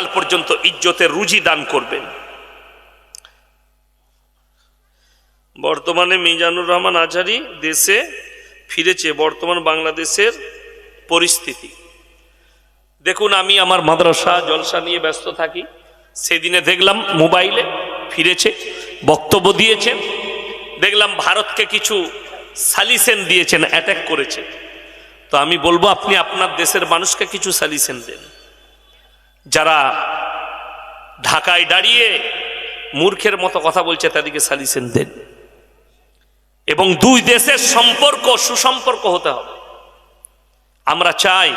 চিরকাল পর্যন্ত ইজ্জতের রুজি দান করবেন। বর্তমানে মিজানুর রহমান আজহারি দেশে ফিরেছে, বর্তমান বাংলাদেশের পরিস্থিতি। দেখুন, আমি আমার মাদ্রাসা, জলসা নিয়ে ব্যস্ত থাকি। সেদিনে দেখলাম মোবাইলে ফিরেছে, বক্তব্য দিয়েছেন। দেখলাম ভারতকে কিছু সালিসেন দিয়েছেন, অ্যাটাক করেছে। তো আমি বলব, আপনি আপনার দেশের মানুষকে কিছু সালিসেন দেন। যারা ঢাকায় দাঁড়িয়ে মূর্খের মতো কথা বলছে, তাদেরকে সালিসেন দেন। এবং দুই দেশের সম্পর্ক, সুসম্পর্ক হতে হবে। আমরা চাই,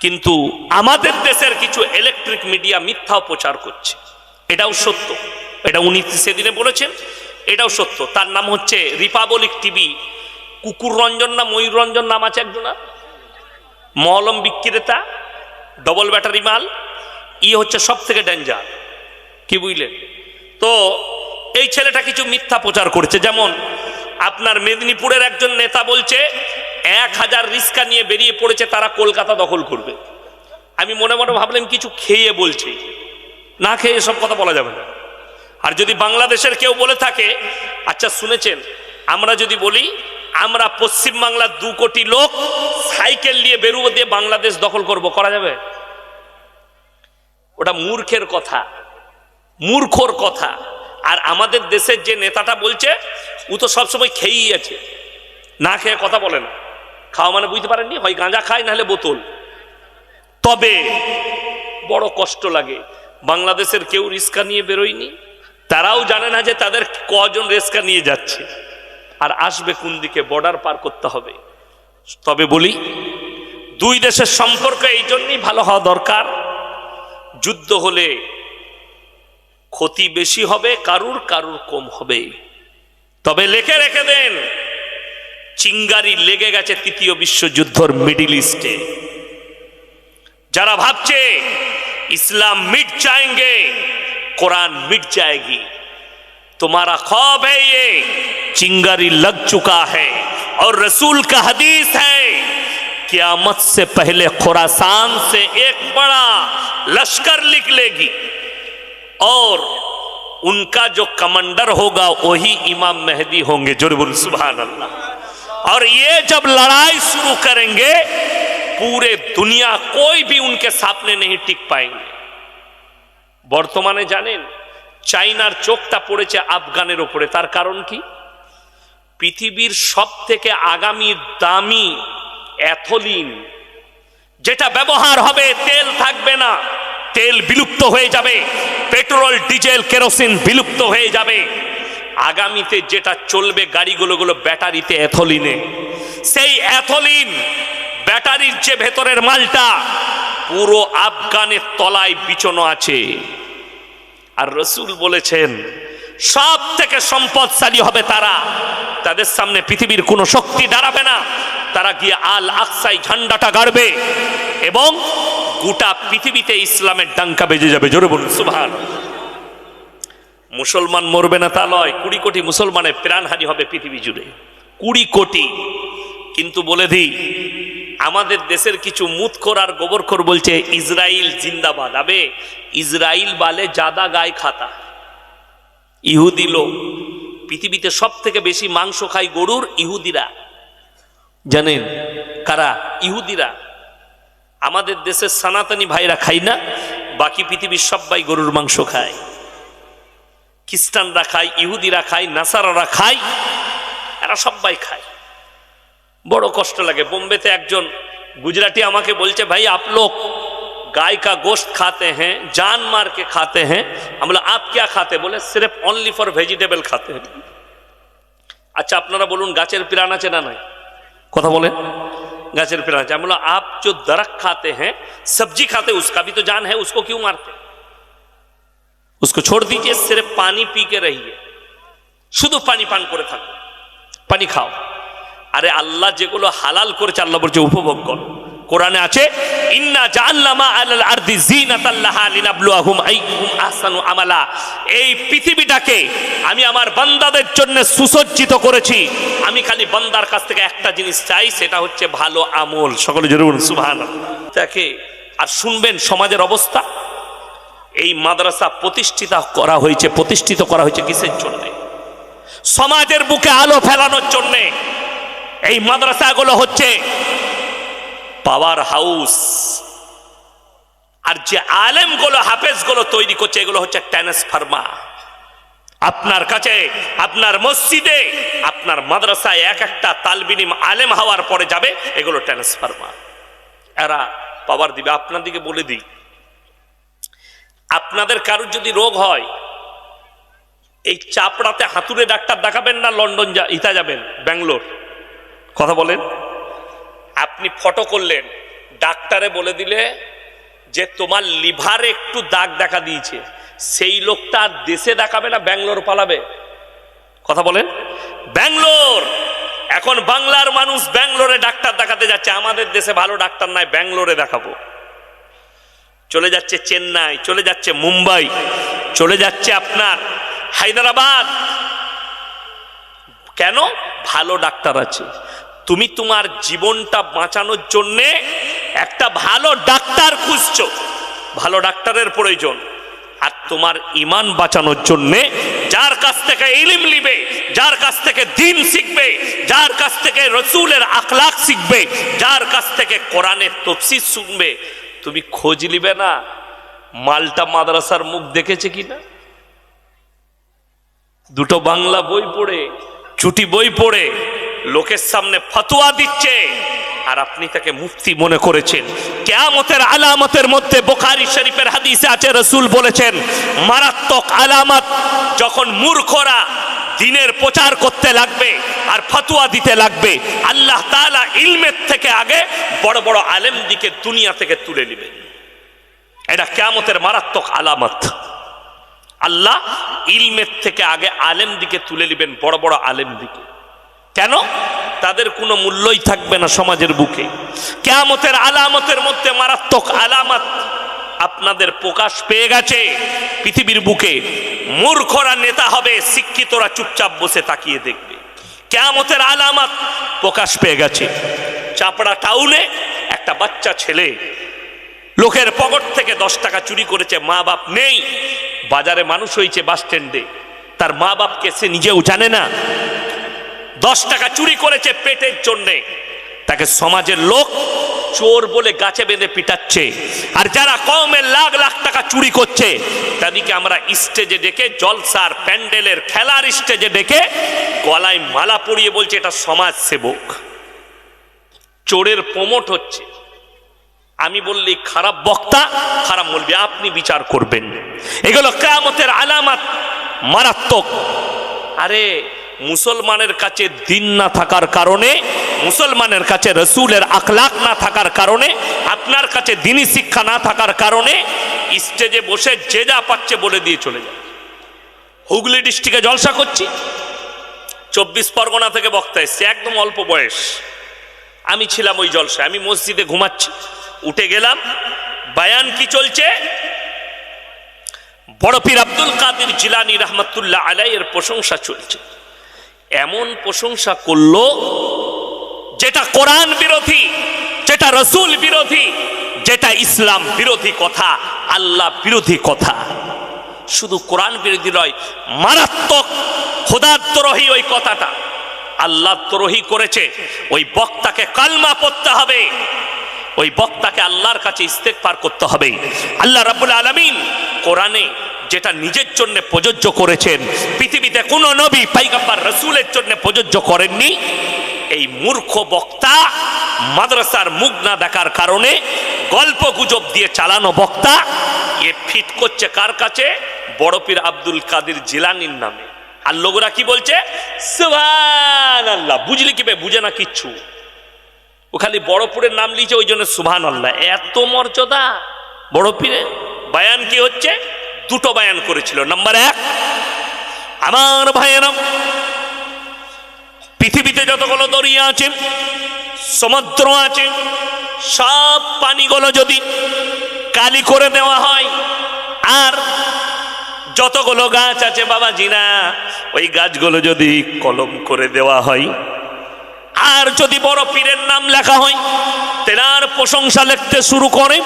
কিন্তু আমাদের দেশের কিছু ইলেকট্রিক মিডিয়া মিথ্যা প্রচার করছে। এটাও সত্য। এটা উনি সেদিনে বলেছেন, এটাও সত্য। তার নাম হচ্ছে রিপাবলিক টিভি কুকুর রঞ্জন না ময়ূর রঞ্জন নাম আছে একজনা মলম বিক্রেতা? ডবল ব্যাটারি মাল, ই হচ্ছে সব থেকে ডেঞ্জার কি বুঝলেন? তো এই ছেলেটা কিছু মিথ্যা প্রচার করছে। যেমন, আপনার মেদিনীপুরের একজন নেতা বলছে, এক হাজার রিস্কা নিয়ে বেরিয়ে পড়েছে, তারা কলকাতা দখল করবে। আমি মনে মনে ভাবলাম, কিছু খেয়ে বলছে। না খেয়ে এসব কথা বলা যাবে না। আর যদি বাংলাদেশের কেউ বলে থাকে আচ্ছা শুনেছেন, আমরা যদি বলি আমরা পশ্চিম বাংলার দু কোটি লোক সাইকেল নিয়ে বেরুবো দিয়ে বাংলাদেশ দখল করব, করা যাবে? ওটা মূর্খের কথা, মূর্খর কথা। আর আমাদের দেশের যে নেতাটা বলছে, ও তো সবসময় খেয়েই আছে। না খেয়ে কথা বলে না। খাওয়া মানে বুঝতে পারেননি? হয় গাঁজা খায়, নাহলে বোতল। তবে বড় কষ্ট লাগে। বাংলাদেশের কেউ রিস্কা নিয়ে বেরোয়নি। তারাও জানে না যে তাদের কজন রেস্কা নিয়ে যাচ্ছে। আর আসবে কোন দিকে বর্ডার পার করতে হবে। তবে বলি, দুই দেশের সম্পর্ক এই জন্যই ভালো হওয়া দরকার। যুদ্ধ হলে ক্ষতি বেশি হবে, কারুর কারুর কম হবে। তবে লেখে রেখে দেন, চিঙ্গারি লেগে গেছে তৃতীয় বিশ্বযুদ্ধর মিডিল ইস্টে যারা ভাবছে, ইসলাম মিট চায়েঙ্গে কোরআন মিট চায়গি तुम्हारा ख्वाब है ये चिंगारी लग चुका है और रसूल का हदीस है कियामत से पहले खुरासान से एक बड़ा लश्कर निकलेगी और उनका जो कमांडर होगा वही इमाम मेहदी होंगे जरूर सुबहान अल्लाह और ये जब लड़ाई शुरू करेंगे पूरे दुनिया कोई भी उनके सामने नहीं टिक पाएंगे বর্তমানে জানেন চাইনার চোখটা পড়েছে আফগানের ওপরে তার কারণ কি? পৃথিবীর সব থেকে আগামী দামি অ্যাথলিন যেটা ব্যবহার হবে, তেল থাকবে না, তেল বিলুপ্ত হয়ে যাবে, পেট্রোল, ডিজেল, কেরোসিন বিলুপ্ত হয়ে যাবে। আগামীতে যেটা চলবে গাড়িগুলো, গুলো ব্যাটারিতে অ্যাথলিনে সেই অ্যাথলিন ব্যাটারির যে ভেতরের মালটা, পুরো আফগানের তলায় বিছানো আছে। আর রসুল বলেছেন, সব থেকে সম্পদশালী হবে তারা। তাদের সামনে পৃথিবীর কোনো শক্তি দাঁড়াবে না। তারা গিয়ে আল আকসাই ঝান্ডাটা গাড়বে এবং গোটা পৃথিবীতে ইসলামের ডাঙ্কা বেজে যাবে। জোরে বলুন সুভান মুসলমান মরবে না তা নয়, কুড়ি কোটি মুসলমানের প্রাণহানি হবে পৃথিবী জুড়ে। কুড়ি কোটি। কিন্তু বলে দিই আমাদের দেশের কিছু মুতখোর আর গোবরখোর বলছে ইসরায়েল জিন্দাবাদ। আবে, ইসরাইল বালে জাদা গায়ে খাতা। ইহুদি লোক, পৃথিবীতে সব থেকে বেশি মাংস খায় গরুর ইহুদিরা। জানেন কারা? ইহুদিরা। আমাদের দেশের সনাতনী ভাইরা খায় না, বাকি পৃথিবীর সবাই গরুর মাংস খায়। খ্রিস্টানরা খায়, ইহুদিরা খায়, নাসারারা খায়, এরা সবাই খায়। বড় কষ্ট লাগে। বোম্বেতে একজন গুজরাটি बोलचे भाई आप लोग गाय का गोश्त खाते हैं जान मार के खाते हैं हम लोग आप क्या खाते बोले सिर्फ़ ओनली फॉर वेजिटेबल खाते हैं अच्छा আপনারা বলুন, গাছের পিরান আছে না নাই? কথা বলেন। গাছের পিরান আছে বললাম आप जो दरक खाते हैं सब्ज़ी खाते हैं उसका भी तो जान है उसको क्यों मारते उसको छोड़ दीजिए सिर्फ़ पानी पी के रहिए शुद्ध पानी पान করে থাকো, পানি খাও। আরে আল্লাহ যেগুলো হালাল করেছে, আল্লাহ বলছে উপভোগ কর। কোরআনে আছে, ইন্না জাআলনামা আলাল আরদি জিনাতাল্লাহা লিনাবলুয়াহুম আইয়ুহুম আহসানু আমালা। এই পৃথিবীটাকে আমি আমার বান্দাদের জন্য সুসজ্জিত করেছি। আমি খালি বান্দার কাছ থেকে একটা জিনিস চাই, সেটা হচ্ছে ভালো আমল। সকলে জরুর সুবহানাল্লাহ। তাকে, আর শুনবেন সমাজের অবস্থা। এই মাদ্রাসা প্রতিষ্ঠিত করা হয়েছে, প্রতিষ্ঠিত করা হয়েছে কিসের জন্য? সমাজের বুকে আলো ফেলানোর জন্য। এই মাদ্রাসাগুলো হচ্ছে পাওয়ার হাউস আর যে আলেমগুলো, হাফেজগুলো তৈরি করছে, এগুলো হচ্ছে ট্রান্সফার্মা আপনার কাছে, আপনার মসজিদে, আপনার মাদ্রাসায় এক একটা তালবিনিম আলেম হওয়ার পরে যাবে, এগুলো ট্রান্সফার্মা এরা পাওয়ার দিবে। আপনাদেরকে বলে দিই, আপনাদের কারোর যদি রোগ হয়, এই চাপড়াতে হাতুড়ে ডাক্তার দেখাবেন না, লন্ডন যা ইতা যাবেন, ব্যাঙ্গালোর। কথা বলেন। আপনি ফটো করলেন, ডাক্তারে বলে দিলে যে তোমার লিভারে একটু দাগ দেখা দিয়েছে। সেই লোকটা আর দেশে দেখাবে না, ব্যাঙ্গালোর পালাবে। কথা বলেন। ব্যাঙ্গালোর! এখন বাংলার মানুষ ব্যাঙ্গালোরে ডাক্তার দেখাতে যাচ্ছে। আমাদের দেশে ভালো ডাক্তার নাই, ব্যাঙ্গালোরে দেখাবো। চলে যাচ্ছে চেন্নাই, চলে যাচ্ছে মুম্বাই, চলে যাচ্ছে আপনার হায়দ্রাবাদ। কেন? ভালো ডাক্তার আছে। তুমি তোমার জীবনটা বাঁচানোর জন্যে একটা ভালো ডাক্তার খুঁজছো। ভালো ডাক্তারের প্রয়োজন। আর তোমার ইমান বাঁচানোর জন্যে যার কাছ থেকে ইলিম নিবে, যার কাছ থেকে দিন শিখবে, যার কাছ থেকে রসুলের আখলাক শিখবে, যার কাছ থেকে কোরআনের তফসির শুনবে, তুমি খোঁজ নিবে না? মালটা মাদ্রাসার মুখ দেখেছে কিনা? দুটো বাংলা বই পড়ে, ছুটি বই পড়ে লোকের সামনে ফতোয়া দিচ্ছে। আর আপনি তাকে মুফতি মনে করেছেন। কেয়ামতের আলামতের মধ্যে বোখারি শরীফের হাদিসে আছে, রসুল বলেছেন, মারাত্মক আলামত যখন মূর্খরা দিনের প্রচার করতে লাগবে আর ফতুয়া দিতে লাগবে, আল্লাহ তালা ইলমের থেকে আগে বড় বড় আলেম দিকে দুনিয়া থেকে তুলে নেবেন। এটা কেয়ামতের মারাত্মক আলামত। আল্লাহ ইলমের থেকে আগে আলেম দিকে তুলে নেবেন, বড় বড় আলেম দিকে কেন? তাদের কোনো মূল্যই থাকবে না সমাজের বুকে। কেয়ামতের আলামতের মধ্যে মারাত্মক আলামত আপনাদের প্রকাশ পেয়ে গেছে পৃথিবীর বুকে। মূর্খরা নেতা হবে, শিক্ষিতরা চুপচাপ বসে তাকিয়ে দেখবে। কেয়ামতের আলামত প্রকাশ পেয়ে গেছে। চাপড়া টাউনে একটা বাচ্চা ছেলে লোকের পকেট থেকে দশ টাকা চুরি করেছে মা বাপ নেই। বাজারে মানুষ হয়েছে বাস স্ট্যান্ডে। তার মা বাপকে সে নিজেও জানে না। দশ টাকা চুরি করেছে পেটের জন্যে। তাকে সমাজের লোক চোর বলে গাছে বেঁধে পিটাচ্ছে। আর যারা কমে লাখ লাখ টাকা চুরি করছে, তাদেরকে আমরা স্টেজে ডেকে, জলসার প্যান্ডেলের খেলার স্টেজে ডেকে গলায় মালা পরিয়ে বলছে, এটা সমাজ সেবক। চোরের প্রমোট হচ্ছে। আমি বললি, খারাপ বক্তা, খারাপ বলবি, আপনি বিচার করবেন। এগুলো কেয়ামতের আলামাত মারাত্মক। আরে মুসলমানের কাছে দিন না থাকার কারণে, মুসলমানের কাছে রসুলের আখলাক না থাকার কারণে, আপনার কাছে দিনী শিক্ষা না থাকার কারণে, স্টেজে বসে যে যা পাচ্ছে বলে দিয়ে চলে যায় হুগলি ডিস্ট্রিক্টে জলসা করছি। চব্বিশ পরগনা থেকে বক্তা এসছে, একদম অল্প বয়স। আমি ছিলাম ওই জলসায়, আমি মসজিদে ঘুমাচ্ছি। উঠে গেলাম, বায়ান কি চলছে? বড় পীর আব্দুল কাদির জিলানি রহমতুল্লাহ আলাইয়ের প্রশংসা চলছে। এমন প্রশংসা করল যেটা কোরআন বিরোধী, যেটা রসুল বিরোধী, যেটা ইসলাম বিরোধী কথা, আল্লাহ বিরোধী কথা। শুধু কোরআন বিরোধী নয়, মারাত্মক খোদাত্তরহি ওই কথাটা। আল্লাহ তরোহী করেছে, ওই বক্তাকে কালমা পড়তে হবে। ওই বক্তাকে আল্লাহর কাছে ইস্তেকবার করতে হবে। আল্লাহ রাবুল আলমিন কোরআনে যেটা নিজের জন্য প্রযোজ্য করেছেন। পৃথিবীতে কোন নবী পাইগাম্বার রসুলের জন্য প্রযোজ্য করেননি। এই মূর্খ বক্তা মাদ্রাসার মুখ না দেখার কারণে গল্প গুজব দিয়ে চালানো বক্তা, এ ফিট করছে কার কাছে? বড় পীর আব্দুল কাদের জিলানির নামে। আর লোকরা কি বলছে? আল্লাহ বুঝলি কি? বুঝে না কিচ্ছু। ও খালি বড় পীরের নাম লিখছে, ওই জন্য সুভান আল্লাহ এত মর্যাদা বড় পীরের? বায়ান কি হচ্ছে? দুটো বায়ান করেছিল। নাম্বার এক, আমার ভাইয়েরাম পৃথিবীতে যতগুলো দরিয়া আছে, সমুদ্র আছে, সব পানিগুলো যদি কালি করে দেওয়া হয়, আর যতগুলো গাছ আছে বাবা জিনা, ওই গাছগুলো যদি কলম করে দেওয়া হয়, আর যদি বড় পীরের নাম লেখা হয় তেনার প্রশংসা লিখতে শুরু করে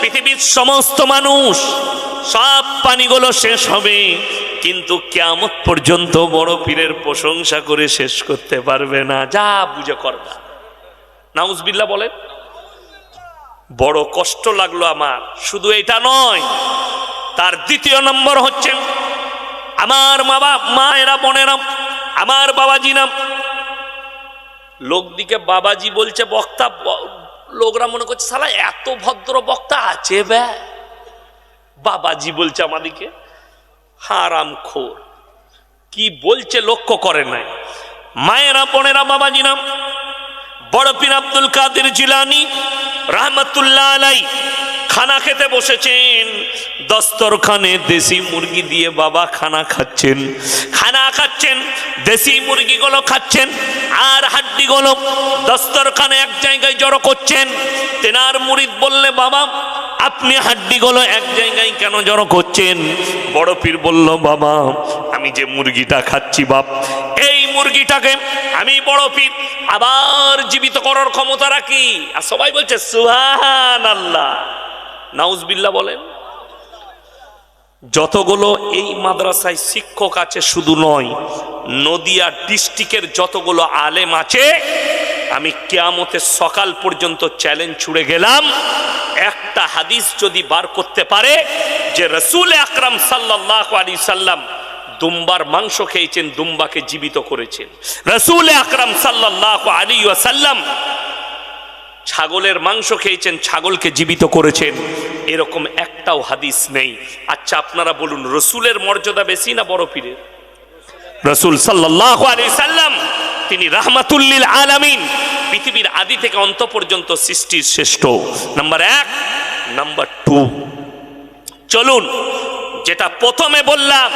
পৃথিবীর সমস্ত মানুষ সব পানিগুলো শেষ হবে। কিন্তু কেমন পর্যন্ত বড় পীরের প্রশংসা করে শেষ করতে পারবে না। যা বুঝে করবা নাউজবিল্লা বলেন, বড় কষ্ট লাগল আমার। শুধু এটা নয়, তার দ্বিতীয় নম্বর হচ্ছে, আমার মা বাপ, মায়েরা, বোনেরা, আমার বাবাজি নাম লোক দিকে বাবাজি বলছে, বক্তা লোকরা মনে করছে সালা এত ভদ্র বক্তা আছে ব্যা। বাবাজি বলছে আমাদিকে হারাম খোর। কি বলছে লক্ষ্য করে নাই। মায়েরা, বোনেরা বাবাজি নাম বড় পীর আব্দুল কাদের জিলানি রহমতুল্লাহ আলাই খানা খেতে বসেছেন। দস্তরখানে দেশি মুরগি দিয়ে বাবা খানা খাচ্ছেন। খানা খাচ্ছেন, দেশি মুরগিগুলো খাচ্ছেন আর হাড্ডিগুলো দস্তরখানে এক জায়গায় জড়ো করছেন। তেনার মুরিদ বললে, বাবা আপনি হাড্ডিগুলো এক জায়গায় কেন জড়ো করছেন? বড় পীর বলল, বাবা, আমি যে মুরগিটা খাচ্ছি, বাপ, এই মুরগিটাকে আমি বড় পীর আবার জীবিত করার ক্ষমতা রাখি। আর সবাই বলছে সুহান আল্লাহ নাউজবিল্লা বলেন, যতগুলো এই মাদ্রাসায় শিক্ষক আছে শুধু নয়, নদিয়া ডিস্ট্রিক্টের যতগুলো আলেম আছে আমি কেয়ামতের সকাল পর্যন্ত চ্যালেঞ্জ ছুড়ে গেলাম। একটা হাদিস যদি বার করতে পারে, যে রসুল আকরাম সাল্লাহ আলী সাল্লাম দুম্বার মাংস খেয়েছেন, দুম্বাকে জীবিত করেছেন। রসুল আকরাম সাল্লাহ আলী সাল্লাম ছাগলের মাংস খেয়েছেন, ছাগলকে জীবিত করেছেন। এরকম একটাও হাদিস নেই। আচ্ছা আপনারা বলুন, রসুলের মর্যাদা বেশি না বড় পীরের? রসুল সাল্লাহ আলী সাল্লাম তিনি রাহমাতুল্লিল আলামিন। পৃথিবীর আদি থেকে অন্ত পর্যন্ত সৃষ্টির শ্রেষ্ঠ। নাম্বার এক, নাম্বার টু। চলুন, যেটা প্রথমে বললাম,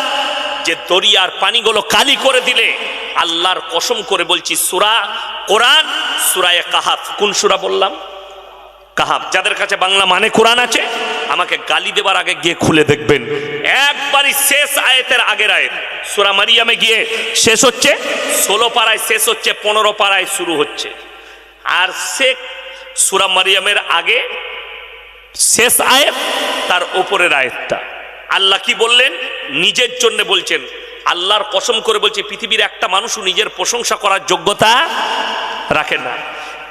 যে দরিয়ার পানিগুলো কালি করে দিলে আল্লাহর কসম করে বলছি, সুরা কোরআন, সুরায় কাহাফ। কোন সুরা বললাম? কাহাব যাদের কাছে বাংলা মানে কোরআন আছে, আমাকে গালি দেবার আগে গিয়ে খুলে দেখবেন। একবারই শেষ আয়াতের আগের আয়াত। সুরা মারিয়ামে গিয়ে শেষ হচ্ছে, ষোলো পাড়ায় শেষ হচ্ছে, পনেরো পাড়ায় শুরু হচ্ছে। আর সে সুরা মারিয়ামের আগে শেষ আয়াত, তার ওপরের আয়াতটা। আল্লাহ কি বললেন? নিজের জন্য বলছেন। আল্লাহর কসম করে বলছে, পৃথিবীর একটা মানুষও নিজের প্রশংসা করার যোগ্যতা রাখেন না।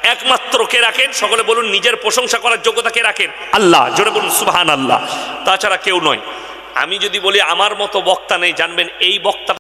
একমাত্র কে রাখেন? সকলে বলুন, নিজের প্রশংসা করার যোগ্যতা কে রাখেন? আল্লাহ, জোরে বলুন সুবহান আল্লাহ তাছাড়া কেউ নয়। আমি যদি বলি আমার মতো বক্তা নেই জানবেন এই বক্তা